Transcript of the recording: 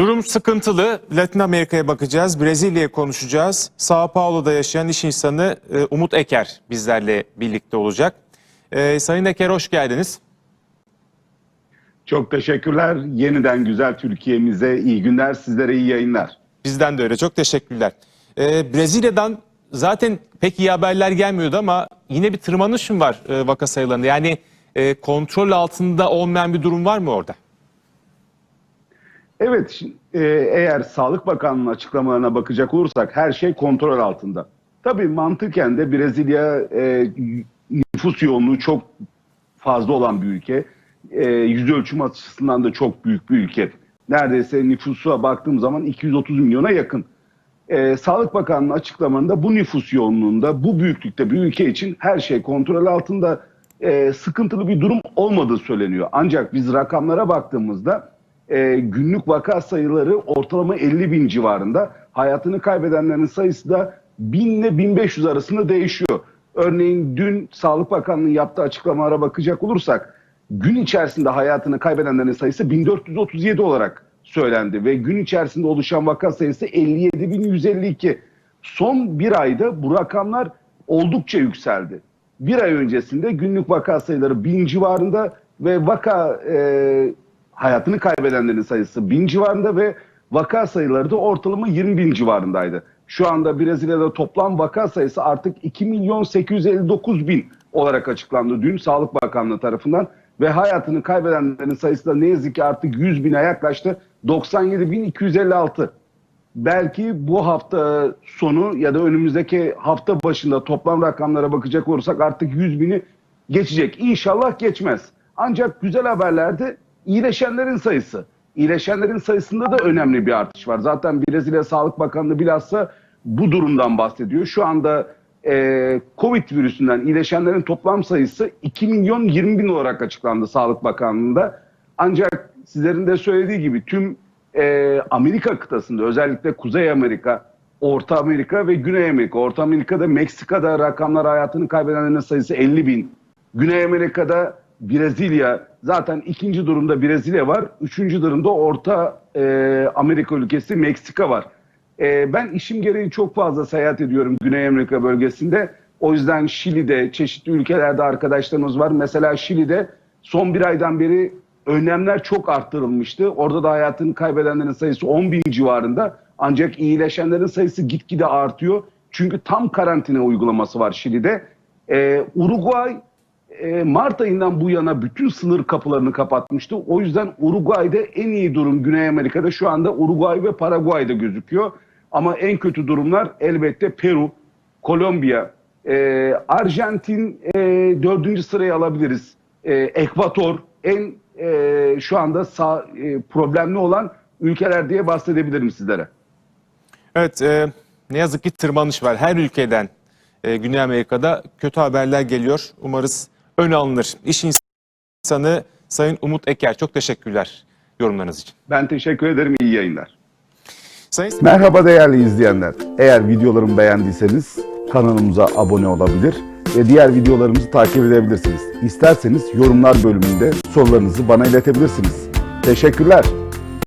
Durum sıkıntılı. Latin Amerika'ya bakacağız. Brezilya'ya konuşacağız. Sao Paulo'da yaşayan iş insanı e, Umut Eker bizlerle birlikte olacak. E, Sayın Eker hoş geldiniz. Çok teşekkürler. Yeniden güzel Türkiye'mize iyi günler, sizlere iyi yayınlar. Bizden de öyle. Çok teşekkürler. E, Brezilya'dan zaten pek iyi haberler gelmiyordu ama yine bir tırmanış mı var e, vaka sayılarında? Yani e, kontrol altında olmayan bir durum var mı orada? Evet, şi- e, eğer Sağlık Bakanlığı'nın açıklamalarına bakacak olursak her şey kontrol altında. Tabii mantıken de Brezilya e, nüfus yoğunluğu çok fazla olan bir ülke. E, yüz ölçüm açısından da çok büyük bir ülke. Neredeyse nüfusa baktığım zaman 230 milyona yakın. Ee, Sağlık Bakanlığı açıklamanında bu nüfus yoğunluğunda, bu büyüklükte bir ülke için her şey kontrol altında e, sıkıntılı bir durum olmadığı söyleniyor. Ancak biz rakamlara baktığımızda e, günlük vaka sayıları ortalama 50 bin civarında. Hayatını kaybedenlerin sayısı da 1000 ile 1500 arasında değişiyor. Örneğin dün Sağlık Bakanlığı'nın yaptığı açıklamalara bakacak olursak gün içerisinde hayatını kaybedenlerin sayısı 1437 olarak söylendi ve gün içerisinde oluşan vaka sayısı 57.152. Son bir ayda bu rakamlar oldukça yükseldi. Bir ay öncesinde günlük vaka sayıları 1000 civarında ve vaka e, hayatını kaybedenlerin sayısı 1000 civarında ve vaka sayıları da ortalama 20 bin civarındaydı. Şu anda Brezilya'da toplam vaka sayısı artık 2 milyon 859 bin olarak açıklandı dün Sağlık Bakanlığı tarafından ve hayatını kaybedenlerin sayısı da ne yazık ki artık 100 bine yaklaştı. 97.256. Belki bu hafta sonu ya da önümüzdeki hafta başında toplam rakamlara bakacak olursak artık 100 bini geçecek. İnşallah geçmez. Ancak güzel haberlerde iyileşenlerin sayısı. İyileşenlerin sayısında da önemli bir artış var. Zaten Brezilya Sağlık Bakanlığı bilhassa bu durumdan bahsediyor. Şu anda e, Covid virüsünden iyileşenlerin toplam sayısı 2 milyon 20 bin olarak açıklandı Sağlık Bakanlığı'nda. Ancak sizlerin de söylediği gibi tüm e, Amerika kıtasında özellikle Kuzey Amerika, Orta Amerika ve Güney Amerika. Orta Amerika'da Meksika'da rakamlar hayatını kaybedenlerin sayısı 50 bin. Güney Amerika'da Brezilya zaten ikinci durumda Brezilya var. Üçüncü durumda Orta e, Amerika ülkesi Meksika var. E, ben işim gereği çok fazla seyahat ediyorum Güney Amerika bölgesinde. O yüzden Şili'de, çeşitli ülkelerde arkadaşlarımız var. Mesela Şili'de son bir aydan beri önlemler çok arttırılmıştı. Orada da hayatını kaybedenlerin sayısı 10 bin civarında. Ancak iyileşenlerin sayısı gitgide artıyor. Çünkü tam karantina uygulaması var Şili'de. Ee, Uruguay Mart ayından bu yana bütün sınır kapılarını kapatmıştı. O yüzden Uruguay'da en iyi durum Güney Amerika'da şu anda Uruguay ve Paraguay'da gözüküyor. Ama en kötü durumlar elbette Peru, Kolombiya, e, Arjantin e, dördüncü sırayı alabiliriz. E, Ekvator en e, şu anda sağ, e, problemli olan ülkeler diye bahsedebilirim sizlere. Evet, e, ne yazık ki tırmanış var. Her ülkeden e, Güney Amerika'da kötü haberler geliyor. Umarız ön alınır. İş insanı Sayın Umut Eker. Çok teşekkürler yorumlarınız için. Ben teşekkür ederim. İyi yayınlar. Sayın Merhaba değerli izleyenler. Eğer videolarımı beğendiyseniz kanalımıza abone olabilir ve diğer videolarımızı takip edebilirsiniz. İsterseniz yorumlar bölümünde sorularınızı bana iletebilirsiniz. Teşekkürler.